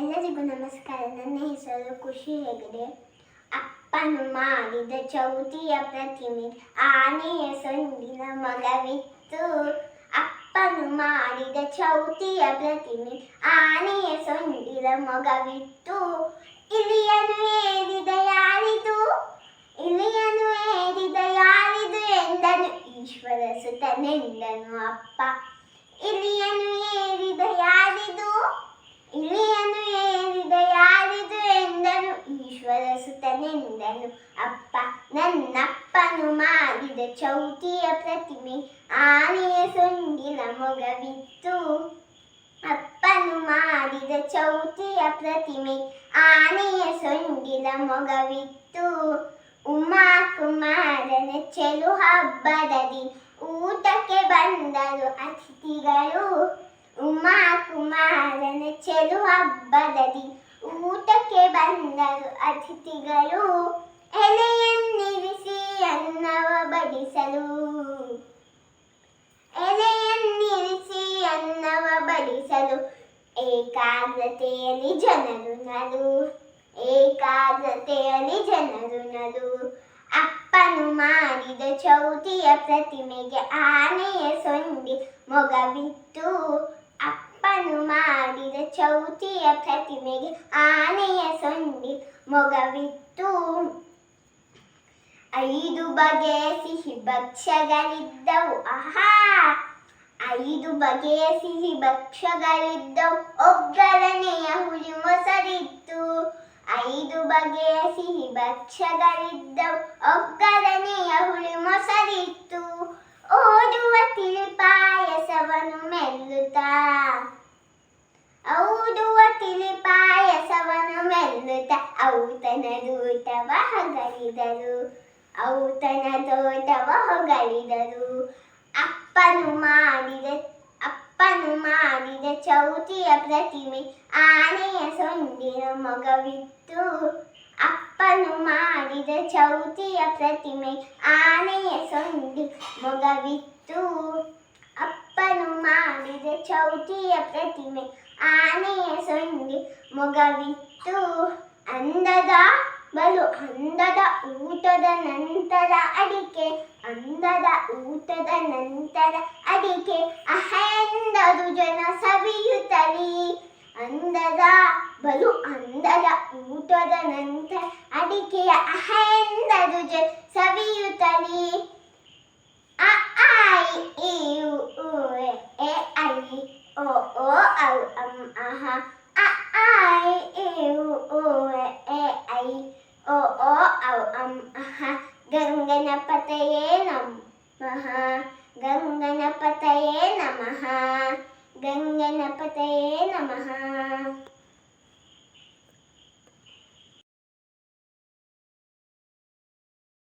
ಎಲ್ಲರಿಗೂ ನಮಸ್ಕಾರ. ನನ್ನ ಹೆಸರು ಖುಷಿ ಹೆಗಡೆ. ಅಪ್ಪನು ಮಾಡಿದ ಚೌತಿಯ ಪ್ರತಿಮೆ, ಆನೆಯ ಸೊಂಡಿನ ಮಗವಿತ್ತು ಅಪ್ಪನು ಮಾಡಿದ ಚೌತಿಯ ಪ್ರತಿಮೆ, ಆನೆಯ ಸೊಂಡಿನ ಮಗವಿತ್ತು. ಇಲಿಯನು ಏರಿದ ಯಾರಿದು? ಇಲಿಯನು ಏರಿದ ಯಾರಿದು ಎಂದನು? ಈಶ್ವರ ಸುತನೆಂದನು ಅಪ್ಪ. ಇಲಿಯನು ಏರಿದ ಯಾರಿದು? ಇಲಿಯನ್ನು ಏನಿದೆ ಯಾರಿದು ಎಂದನು, ಈಶ್ವರ ಸುತನೆಂದನು ಅಪ್ಪ, ನನ್ನಪ್ಪನು ಮಾಡಿದ ಚೌತಿಯ ಪ್ರತಿಮೆ, ಆನೆಯ ಸೊಂಡಿನ ಮೊಗವಿತ್ತು. ಅಪ್ಪನು ಮಾಡಿದ ಚೌತಿಯ ಪ್ರತಿಮೆ, ಆನೆಯ ಸೊಂಡಿನ ಮೊಗವಿತ್ತು. ಉಮಾ ಕುಮಾರನ ಚೆಲು ಹಬ್ಬದಲ್ಲಿ ಊಟಕ್ಕೆ ಬಂದರು ಅತಿಥಿಗಳು. ಉಮಾ ಕುಮಾರನ ಚೆಲು ಹಬ್ಬದಲ್ಲಿ ಊಟಕ್ಕೆ ಬಂದರು ಅತಿಥಿಗಳು. ಎಲೆಯನ್ನಿರಿಸಿ ಅನ್ನವ ಬಡಿಸಲು. ಎಲೆಯನ್ನಿರಿಸಿ ಅನ್ನವ ಬಡಿಸಲು. ಏಕಾಗ್ರತೆಯಲ್ಲಿ ಜನರು ನಲು. ಏಕಾಗ್ರತೆಯಲ್ಲಿ ಜನರು ನಲು. ಅಪ್ಪನು ಮಾಡಿದ ಚೌತಿಯ ಪ್ರತಿಮೆಗೆ ಆನೆಯ ಸೊಂಡಿ ಮೊಗವಿತ್ತು. ಚೌತಿಯ ಪ್ರತಿಮೆಗೆ ಆನೆಯ ಸೊಂಡಿ ಮೊಗವಿತ್ತು. ಐದು ಬಗೆಯ ಸಿಹಿ ಭಕ್ಷ್ಯಗಳಿದ್ದವು. ಆಹಾ! ಐದು ಬಗೆಯ ಸಿಹಿ ಭಕ್ಷ್ಯಗಳಿದ್ದವು. ಒಗ್ಗರಣೆಯ ಹುಳಿ ಮೊಸರಿತ್ತು. ಐದು ಬಗೆಯ ಸಿಹಿ ಭಕ್ಷ್ಯಗಳಿದ್ದವು. ಒಗ್ಗರಣೆಯ ಹುಳಿ ಮೊಸರಿತ್ತು. ಔತನ ದೂತವ ಹೊಗಳಿದರು ಔತನ ದೋಟವ ಹೊಗಳಿದರು ಅಪ್ಪನು ಮಾಡಿದ ಅಪ್ಪನು ಮಾಡಿದ ಚೌತಿಯ ಪ್ರತಿಮೆ ಆನೆಯ ಸೊಂಡಿನ ಮೊಗವಿತ್ತು. ಅಪ್ಪನು ಮಾಡಿದ ಚೌತಿಯ ಪ್ರತಿಮೆ ಆನೆಯ ಸೊಂಡಿ ಮೊಗವಿತ್ತು. ಅಪ್ಪನು ಮಾಡಿದ ಚೌತಿಯ ಪ್ರತಿಮೆ ಆನೆಯ ಸೊಂಡಿ ಮೊಗವಿತ್ತು. ಅಂದದ ಬಲು ಅಂದದ ಊಟದ ನಂತರ ಅಡಿಕೆ, ಅಂದದ ಊಟದ ನಂತರ ಅಡಿಕೆ. ಅಹೆಂದರು ಜನ ಸವಿಯುತ್ತಲಿ. ಅಂದದ ಬಲು ಅಂದದ ಊಟದ ನಂತರ ಅಡಿಕೆಯ ಅಹೆಂದರು ಜ ಸವಿಯುತ್ತಲಿ. ಅ ಐ ಈ ಉ ಎ ಐ, ಓ ಓ, ಔ ಅಹ. ಅ ಐ ಇ ಉ మహా గంగణపతయే నమ గంగణపతయే నమ